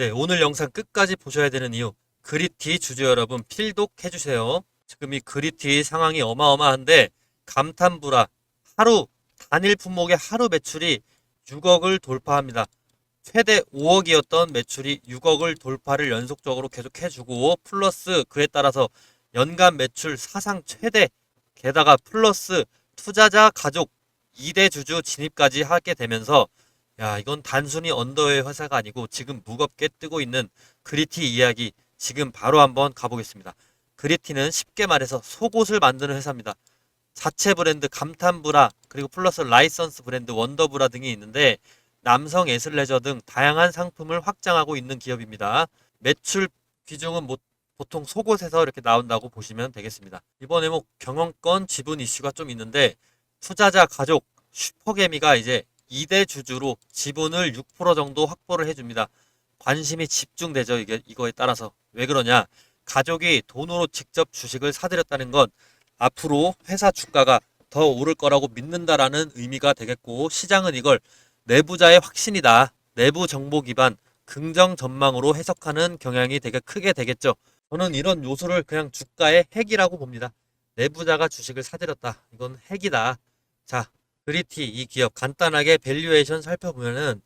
네, 오늘 영상 끝까지 보셔야 되는 이유. 그리티 주주 여러분 필독 해 주세요. 지금 이 그리티 상황이 어마어마한데 감탄부라 하루 단일 품목의 하루 매출이 6억을 돌파합니다. 최대 5억이었던 매출이 6억을 돌파를 연속적으로 계속 해주고 플러스 그에 따라서 연간 매출 사상 최대 게다가 플러스 투자자 가족 2대 주주 진입까지 하게 되면서 야 이건 단순히 언더의 회사가 아니고 지금 무겁게 뜨고 있는 그리티 이야기 지금 바로 한번 가보겠습니다. 그리티는 쉽게 말해서 속옷을 만드는 회사입니다. 자체 브랜드 감탄브라 그리고 플러스 라이선스 브랜드 원더브라 등이 있는데 남성 에슬레저 등 다양한 상품을 확장하고 있는 기업입니다. 매출 비중은 뭐 보통 속옷에서 이렇게 나온다고 보시면 되겠습니다. 이번에 뭐 경영권 지분 이슈가 좀 있는데 투자자 가족 슈퍼개미가 이제 2대 주주로 지분을 6% 정도 확보를 해줍니다. 관심이 집중되죠. 이게 이거에 따라서 왜 그러냐? 가족이 돈으로 직접 주식을 사들였다는 건 앞으로 회사 주가가 더 오를 거라고 믿는다라는 의미가 되겠고 시장은 이걸 내부자의 확신이다. 내부 정보 기반 긍정 전망으로 해석하는 경향이 되게 크게 되겠죠. 저는 이런 요소를 그냥 주가의 핵이라고 봅니다. 내부자가 주식을 사들였다. 이건 핵이다. 자, 그리티 이 기업 간단하게 밸류에이션 살펴보면은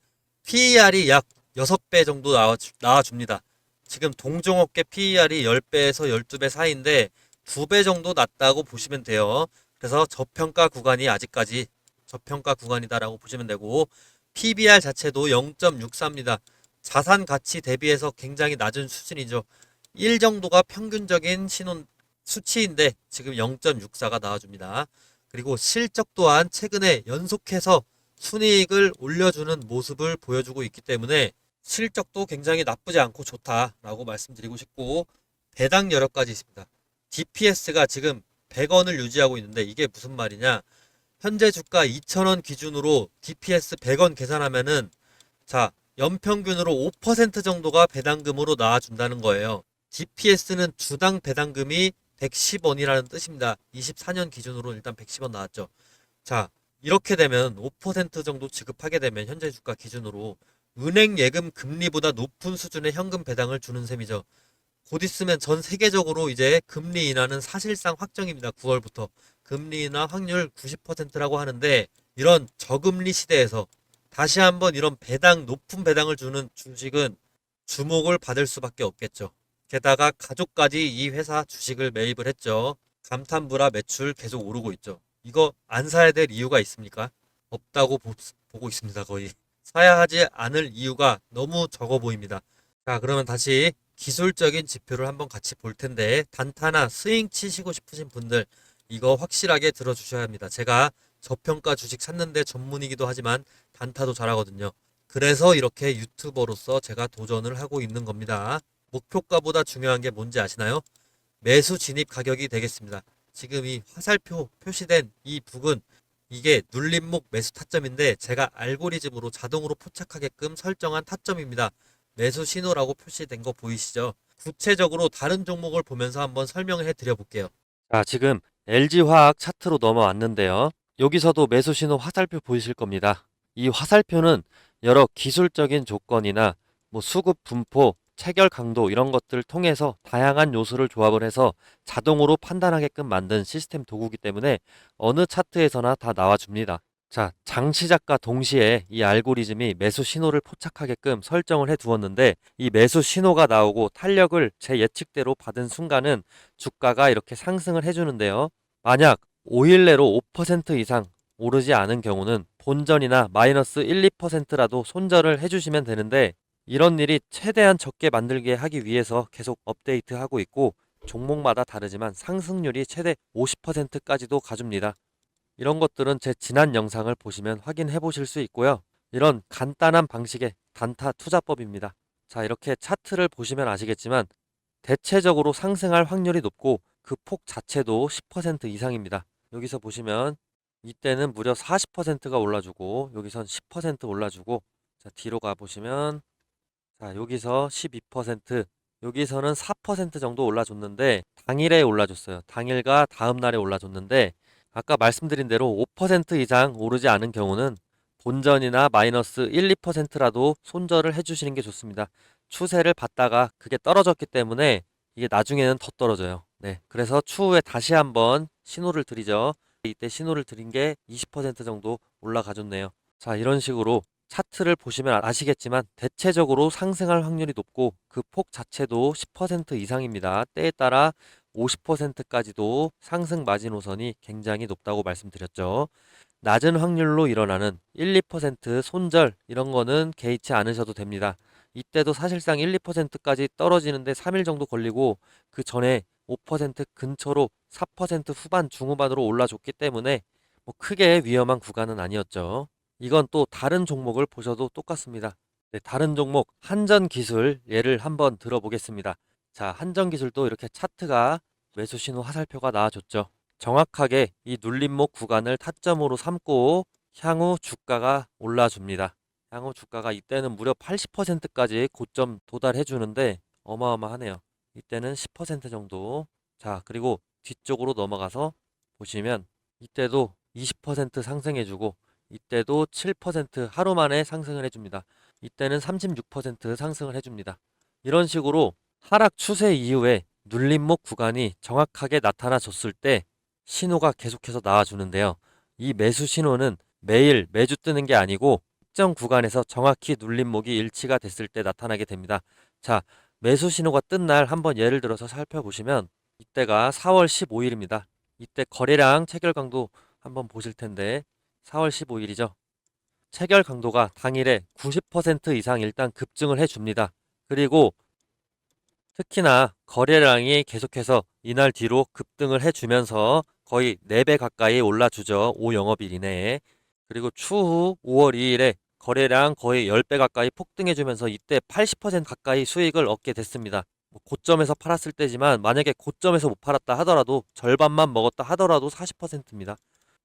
PER이 약 6배 정도 나와, 나와줍니다. 지금 동종업계 PER이 10배에서 12배 사이인데 2배 정도 낮다고 보시면 돼요. 그래서 저평가 구간이 아직까지 저평가 구간이다라고 보시면 되고 PBR 자체도 0.64입니다. 자산 가치 대비해서 굉장히 낮은 수준이죠. 1 정도가 평균적인 신혼 수치인데 지금 0.64가 나와줍니다. 그리고 실적 또한 최근에 연속해서 순이익을 올려주는 모습을 보여주고 있기 때문에 실적도 굉장히 나쁘지 않고 좋다라고 말씀드리고 싶고 배당 여력까지 있습니다. DPS가 지금 100원을 유지하고 있는데 이게 무슨 말이냐? 현재 주가 2,000원 기준으로 DPS 100원 계산하면은 자, 연평균으로 5% 정도가 배당금으로 나와준다는 거예요. DPS는 주당 배당금이 110원이라는 뜻입니다. 24년 기준으로 일단 110원 나왔죠. 자, 이렇게 되면 5% 정도 지급하게 되면 현재 주가 기준으로 은행 예금 금리보다 높은 수준의 현금 배당을 주는 셈이죠. 곧 있으면 전 세계적으로 이제 금리 인하는 사실상 확정입니다. 9월부터. 금리 인하 확률 90%라고 하는데 이런 저금리 시대에서 다시 한번 이런 배당 높은 배당을 주는 주식은 주목을 받을 수밖에 없겠죠. 게다가 가족까지 이 회사 주식을 매입을 했죠. 감탄부라 매출 계속 오르고 있죠. 이거 안 사야 될 이유가 있습니까? 없다고 보, 보고 있습니다. 거의. 사야 하지 않을 이유가 너무 적어 보입니다. 자, 그러면 다시 기술적인 지표를 한번 같이 볼 텐데 단타나 스윙 치시고 싶으신 분들 이거 확실하게 들어주셔야 합니다. 제가 저평가 주식 샀는데 전문이기도 하지만 단타도 잘하거든요. 그래서 이렇게 유튜버로서 제가 도전을 하고 있는 겁니다. 목표가보다 중요한 게 뭔지 아시나요? 매수 진입 가격이 되겠습니다. 지금 이 화살표 표시된 이 북은 이게 눌림목 매수 타점인데 제가 알고리즘으로 자동으로 포착하게끔 설정한 타점입니다. 매수 신호라고 표시된 거 보이시죠? 구체적으로 다른 종목을 보면서 한번 설명을 해 드려 볼게요. 자, 지금 LG화학 차트로 넘어왔는데요. 여기서도 매수 신호 화살표 보이실 겁니다. 이 화살표는 여러 기술적인 조건이나 뭐 수급 분포, 체결 강도 이런 것들을 통해서 다양한 요소를 조합을 해서 자동으로 판단하게끔 만든 시스템 도구기 때문에 어느 차트에서나 다 나와줍니다. 자, 장 시작과 동시에 이 알고리즘이 매수 신호를 포착하게끔 설정을 해 두었는데 이 매수 신호가 나오고 탄력을 제 예측대로 받은 순간은 주가가 이렇게 상승을 해 주는데요. 만약 5일 내로 5% 이상 오르지 않은 경우는 본전이나 마이너스 1, 2%라도 손절을 해주시면 되는데 이런 일이 최대한 적게 만들게 하기 위해서 계속 업데이트하고 있고 종목마다 다르지만 상승률이 최대 50%까지도 가줍니다. 이런 것들은 제 지난 영상을 보시면 확인해 보실 수 있고요. 이런 간단한 방식의 단타 투자법입니다. 자, 이렇게 차트를 보시면 아시겠지만 대체적으로 상승할 확률이 높고 그 폭 자체도 10% 이상입니다. 여기서 보시면 이때는 무려 40%가 올라주고 여기선 10% 올라주고 자, 뒤로 가 보시면 자, 여기서 12%, 여기서는 4% 정도 올라줬는데 당일에 올라줬어요. 당일과 다음 날에 올라줬는데 아까 말씀드린 대로 5% 이상 오르지 않은 경우는 본전이나 마이너스 1, 2%라도 손절을 해주시는 게 좋습니다. 추세를 봤다가 그게 떨어졌기 때문에 이게 나중에는 더 떨어져요. 네. 그래서 추후에 다시 한번 신호를 드리죠. 이때 신호를 드린 게 20% 정도 올라가 줬네요. 자, 이런 식으로 차트를 보시면 아시겠지만 대체적으로 상승할 확률이 높고 그 폭 자체도 10% 이상입니다. 때에 따라 50%까지도 상승 마지노선이 굉장히 높다고 말씀드렸죠. 낮은 확률로 일어나는 1, 2% 손절 이런 거는 개의치 않으셔도 됩니다. 이때도 사실상 1, 2%까지 떨어지는데 3일 정도 걸리고 그 전에 5% 근처로 4% 후반 중후반으로 올라줬기 때문에 뭐 크게 위험한 구간은 아니었죠. 이건 또 다른 종목을 보셔도 똑같습니다. 네, 다른 종목 한전 기술 예를 한번 들어보겠습니다. 자, 한전 기술도 이렇게 차트가 매수 신호 화살표가 나와줬죠. 정확하게 이 눌림목 구간을 타점으로 삼고 향후 주가가 올라줍니다. 향후 주가가 이때는 무려 80%까지 고점 도달해 주는데 어마어마하네요. 이때는 10% 정도. 자, 그리고 뒤쪽으로 넘어가서 보시면 이때도 20% 상승해 주고 이때도 7% 하루 만에 상승을 해 줍니다. 이때는 36% 상승을 해 줍니다. 이런 식으로 하락 추세 이후에 눌림목 구간이 정확하게 나타나 줬을 때 신호가 계속해서 나와 주는데요. 이 매수 신호는 매일 매주 뜨는 게 아니고 특정 구간에서 정확히 눌림목이 일치가 됐을 때 나타나게 됩니다. 자, 매수 신호가 뜬 날 한번 예를 들어서 살펴보시면 이때가 4월 15일입니다. 이때 거래량 체결 강도 한번 보실 텐데 4월 15일이죠. 체결 강도가 당일에 90% 이상 일단 급증을 해줍니다. 그리고 특히나 거래량이 계속해서 이날 뒤로 급등을 해주면서 거의 4배 가까이 올라주죠. 5영업일 이내에. 그리고 추후 5월 2일에 거래량 거의 10배 가까이 폭등해주면서 이때 80% 가까이 수익을 얻게 됐습니다. 뭐 고점에서 팔았을 때지만 만약에 고점에서 못 팔았다 하더라도 절반만 먹었다 하더라도 40%입니다.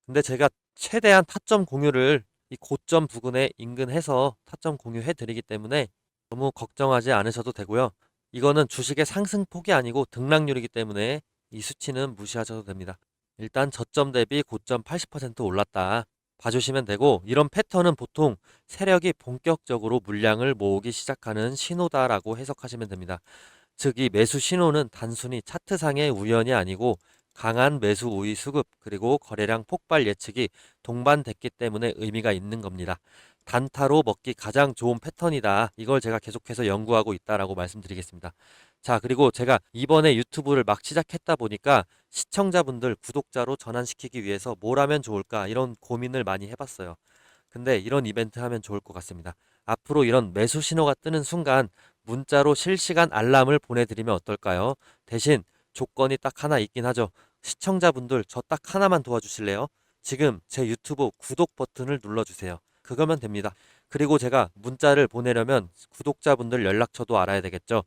근데 제가 최대한 타점 공유를 이 고점 부근에 인근해서 타점 공유해 드리기 때문에 너무 걱정하지 않으셔도 되고요. 이거는 주식의 상승폭이 아니고 등락률이기 때문에 이 수치는 무시하셔도 됩니다. 일단 저점 대비 고점 80% 올랐다. 봐주시면 되고 이런 패턴은 보통 세력이 본격적으로 물량을 모으기 시작하는 신호다라고 해석하시면 됩니다. 즉 이 매수 신호는 단순히 차트상의 우연이 아니고 강한 매수 우위 수급 그리고 거래량 폭발 예측이 동반됐기 때문에 의미가 있는 겁니다. 단타로 먹기 가장 좋은 패턴이다. 이걸 제가 계속해서 연구하고 있다라고 말씀드리겠습니다. 자, 그리고 제가 이번에 유튜브를 막 시작했다 보니까 시청자분들 구독자로 전환시키기 위해서 뭘 하면 좋을까 이런 고민을 많이 해봤어요. 근데 이런 이벤트 하면 좋을 것 같습니다. 앞으로 이런 매수 신호가 뜨는 순간 문자로 실시간 알람을 보내드리면 어떨까요? 대신 조건이 딱 하나 있긴 하죠. 시청자분들 저 딱 하나만 도와주실래요? 지금 제 유튜브 구독 버튼을 눌러주세요. 그거면 됩니다. 그리고 제가 문자를 보내려면 구독자분들 연락처도 알아야 되겠죠.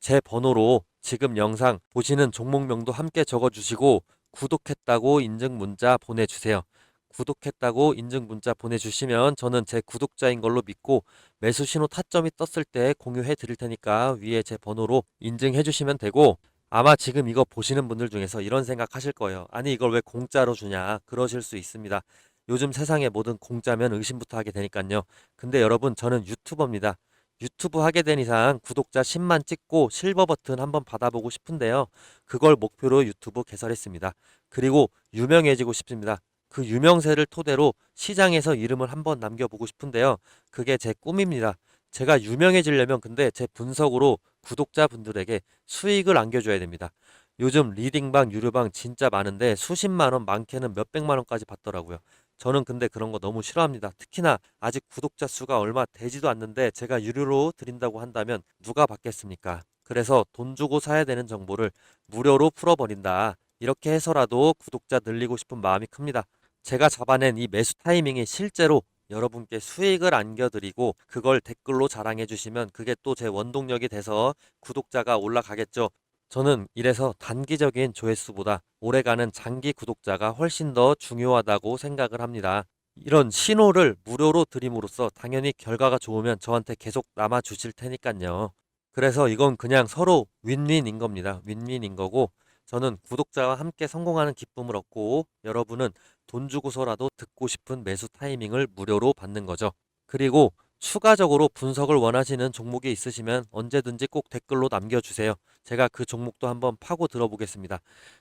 제 번호로 지금 영상 보시는 종목명도 함께 적어주시고 구독했다고 인증 문자 보내주세요. 구독했다고 인증 문자 보내주시면 저는 제 구독자인 걸로 믿고 매수 신호 타점이 떴을 때 공유해 드릴 테니까 위에 제 번호로 인증해 주시면 되고 아마 지금 이거 보시는 분들 중에서 이런 생각 하실 거예요. 아니 이걸 왜 공짜로 주냐 그러실 수 있습니다. 요즘 세상에 뭐든 공짜면 의심부터 하게 되니까요. 근데 여러분 저는 유튜버입니다. 유튜브 하게 된 이상 구독자 10만 찍고 실버 버튼 한번 받아보고 싶은데요. 그걸 목표로 유튜브 개설했습니다. 그리고 유명해지고 싶습니다. 그 유명세를 토대로 시장에서 이름을 한번 남겨보고 싶은데요. 그게 제 꿈입니다. 제가 유명해지려면 근데 제 분석으로 구독자분들에게 수익을 안겨줘야 됩니다. 요즘 리딩방, 유료방 진짜 많은데 수십만 원, 많게는 몇백만 원까지 받더라고요. 저는 근데 그런 거 너무 싫어합니다. 특히나 아직 구독자 수가 얼마 되지도 않는데 제가 유료로 드린다고 한다면 누가 받겠습니까? 그래서 돈 주고 사야 되는 정보를 무료로 풀어버린다. 이렇게 해서라도 구독자 늘리고 싶은 마음이 큽니다. 제가 잡아낸 이 매수 타이밍이 실제로 여러분께 수익을 안겨드리고 그걸 댓글로 자랑해 주시면 그게 또 제 원동력이 돼서 구독자가 올라가겠죠. 저는 이래서 단기적인 조회수보다 오래가는 장기 구독자가 훨씬 더 중요하다고 생각을 합니다. 이런 신호를 무료로 드림으로써 당연히 결과가 좋으면 저한테 계속 남아 주실 테니까요. 그래서 이건 그냥 서로 윈윈인 겁니다. 윈윈인 거고 저는 구독자와 함께 성공하는 기쁨을 얻고 여러분은 돈 주고서라도 듣고 싶은 매수 타이밍을 무료로 받는 거죠. 그리고 추가적으로 분석을 원하시는 종목이 있으시면 언제든지 꼭 댓글로 남겨주세요. 제가 그 종목도 한번 파고 들어보겠습니다.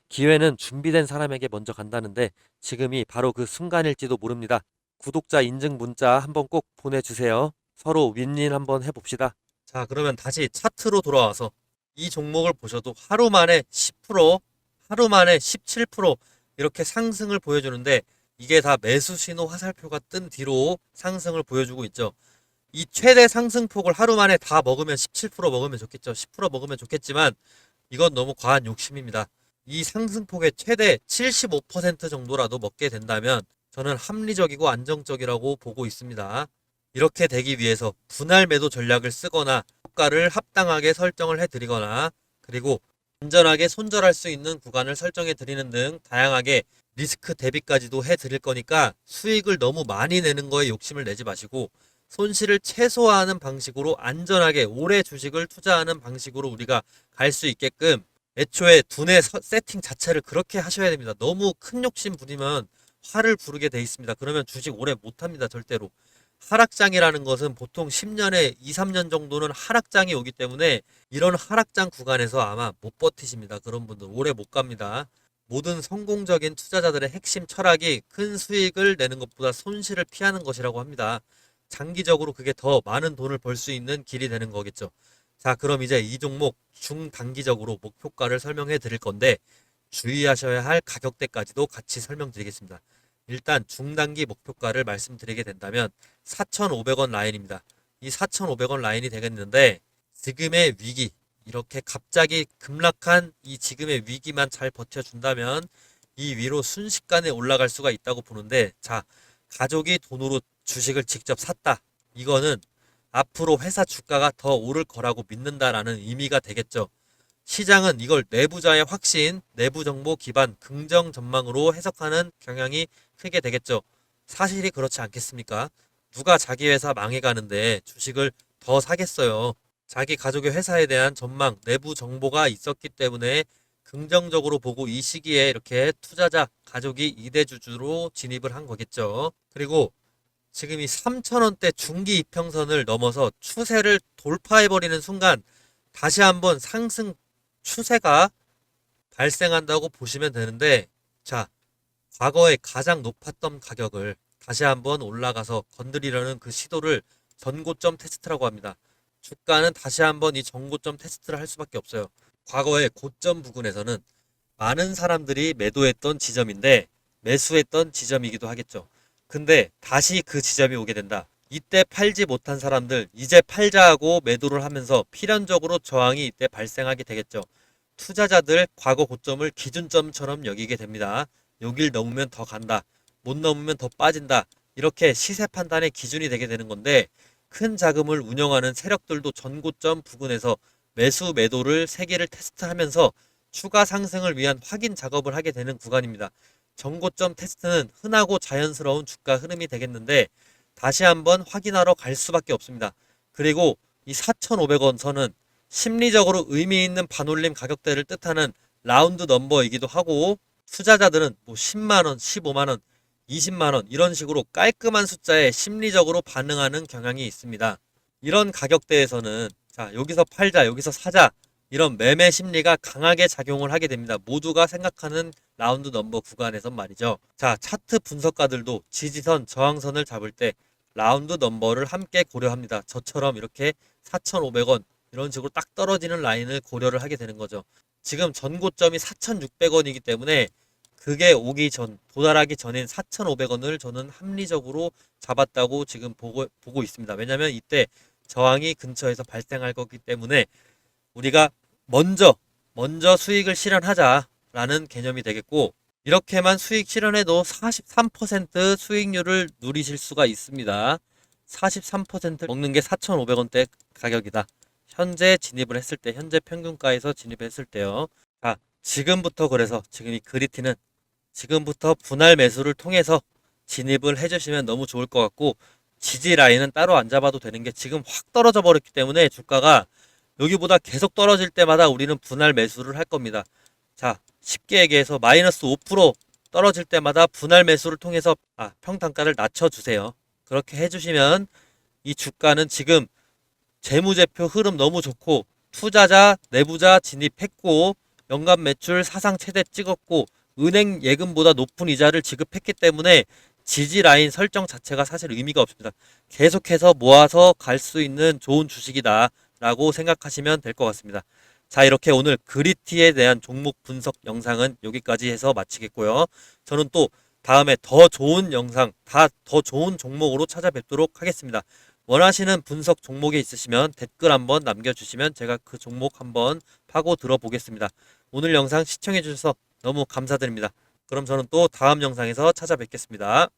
기회는 준비된 사람에게 먼저 간다는데 지금이 바로 그 순간일지도 모릅니다. 구독자 인증 문자 한번 꼭 보내주세요. 서로 윈윈 한번 해봅시다. 자, 그러면 다시 차트로 돌아와서 이 종목을 보셔도 하루 만에 10%, 하루 만에 17% 이렇게 상승을 보여주는데 이게 다 매수 신호 화살표가 뜬 뒤로 상승을 보여주고 있죠. 이 최대 상승폭을 하루 만에 다 먹으면 17% 먹으면 좋겠죠. 10% 먹으면 좋겠지만 이건 너무 과한 욕심입니다. 이 상승폭의 최대 75% 정도라도 먹게 된다면 저는 합리적이고 안정적이라고 보고 있습니다. 이렇게 되기 위해서 분할 매도 전략을 쓰거나 효과를 합당하게 설정을 해드리거나 그리고 안전하게 손절할 수 있는 구간을 설정해 드리는 등 다양하게 리스크 대비까지도 해 드릴 거니까 수익을 너무 많이 내는 거에 욕심을 내지 마시고 손실을 최소화하는 방식으로 안전하게 오래 주식을 투자하는 방식으로 우리가 갈 수 있게끔 애초에 두뇌 서- 세팅 자체를 그렇게 하셔야 됩니다. 너무 큰 욕심 부리면 화를 부르게 돼 있습니다. 그러면 주식 오래 못 합니다. 절대로. 하락장이라는 것은 보통 10년에 2, 3년 정도는 하락장이 오기 때문에 이런 하락장 구간에서 아마 못 버티십니다. 그런 분들 오래 못 갑니다. 모든 성공적인 투자자들의 핵심 철학이 큰 수익을 내는 것보다 손실을 피하는 것이라고 합니다. 장기적으로 그게 더 많은 돈을 벌 수 있는 길이 되는 거겠죠. 자, 그럼 이제 이 종목 중단기적으로 목표가를 설명해 드릴 건데 주의하셔야 할 가격대까지도 같이 설명드리겠습니다. 일단 중단기 목표가를 말씀드리게 된다면 4,500원 라인입니다. 이 4,500원 라인이 되겠는데 지금의 위기 이렇게 갑자기 급락한 이 지금의 위기만 잘 버텨준다면 이 위로 순식간에 올라갈 수가 있다고 보는데 자 가족이 돈으로 주식을 직접 샀다 이거는 앞으로 회사 주가가 더 오를 거라고 믿는다라는 의미가 되겠죠. 시장은 이걸 내부자의 확신, 내부 정보 기반 긍정 전망으로 해석하는 경향이 크게 되겠죠. 사실이 그렇지 않겠습니까? 누가 자기 회사 망해가는데 주식을 더 사겠어요. 자기 가족의 회사에 대한 전망, 내부 정보가 있었기 때문에 긍정적으로 보고 이 시기에 이렇게 투자자, 가족이 이대주주로 진입을 한 거겠죠. 그리고 지금 이 3,000원대 중기 이평선을 넘어서 추세를 돌파해버리는 순간 다시 한번 상승 추세가 발생한다고 보시면 되는데, 자, 과거에 가장 높았던 가격을 다시 한번 올라가서 건드리려는 그 시도를 전고점 테스트라고 합니다. 주가는 다시 한번 이 전고점 테스트를 할 수밖에 없어요. 과거의 고점 부근에서는 많은 사람들이 매도했던 지점인데 매수했던 지점이기도 하겠죠. 근데 다시 그 지점이 오게 된다. 이때 팔지 못한 사람들 이제 팔자 하고 매도를 하면서 필연적으로 저항이 이때 발생하게 되겠죠. 투자자들 과거 고점을 기준점처럼 여기게 됩니다. 여길 넘으면 더 간다. 못 넘으면 더 빠진다. 이렇게 시세 판단의 기준이 되게 되는 건데 큰 자금을 운영하는 세력들도 전고점 부근에서 매수 매도를 세 개를 테스트하면서 추가 상승을 위한 확인 작업을 하게 되는 구간입니다. 전고점 테스트는 흔하고 자연스러운 주가 흐름이 되겠는데 다시 한번 확인하러 갈 수밖에 없습니다. 그리고 이 4,500원 선은 심리적으로 의미 있는 반올림 가격대를 뜻하는 라운드 넘버이기도 하고 투자자들은 뭐 10만 원, 15만 원, 20만 원 이런 식으로 깔끔한 숫자에 심리적으로 반응하는 경향이 있습니다. 이런 가격대에서는 자, 여기서 팔자, 여기서 사자 이런 매매 심리가 강하게 작용을 하게 됩니다. 모두가 생각하는 라운드 넘버 구간에선 말이죠. 자, 차트 분석가들도 지지선, 저항선을 잡을 때 라운드 넘버를 함께 고려합니다. 저처럼 이렇게 4,500원 이런 식으로 딱 떨어지는 라인을 고려를 하게 되는 거죠. 지금 전고점이 4,600원이기 때문에 그게 오기 전, 도달하기 전인 4,500원을 저는 합리적으로 잡았다고 지금 보고, 보고 있습니다. 왜냐면 이때 저항이 근처에서 발생할 거기 때문에 우리가 먼저, 먼저 수익을 실현하자라는 개념이 되겠고, 이렇게만 수익 실현해도 43% 수익률을 누리실 수가 있습니다. 43% 먹는 게 4,500원대 가격이다. 현재 진입을 했을 때, 현재 평균가에서 진입했을 때요. 자, 지금부터 그래서 지금 이 그리티는 지금부터 분할 매수를 통해서 진입을 해주시면 너무 좋을 것 같고, 지지 라인은 따로 안 잡아도 되는 게 지금 확 떨어져 버렸기 때문에 주가가 여기보다 계속 떨어질 때마다 우리는 분할 매수를 할 겁니다. 자, 쉽게 얘기해서 마이너스 5% 떨어질 때마다 분할 매수를 통해서 아, 평단가를 낮춰주세요. 그렇게 해주시면 이 주가는 지금 재무제표 흐름 너무 좋고 투자자 내부자 진입했고 연간 매출 사상 최대 찍었고 은행 예금보다 높은 이자를 지급했기 때문에 지지 라인 설정 자체가 사실 의미가 없습니다. 계속해서 모아서 갈 수 있는 좋은 주식이다라고 생각하시면 될 것 같습니다. 자, 이렇게 오늘 그리티에 대한 종목 분석 영상은 여기까지 해서 마치겠고요. 저는 또 다음에 더 좋은 영상, 다 더 좋은 종목으로 찾아뵙도록 하겠습니다. 원하시는 분석 종목이 있으시면 댓글 한번 남겨주시면 제가 그 종목 한번 파고 들어보겠습니다. 오늘 영상 시청해 주셔서 너무 감사드립니다. 그럼 저는 또 다음 영상에서 찾아뵙겠습니다.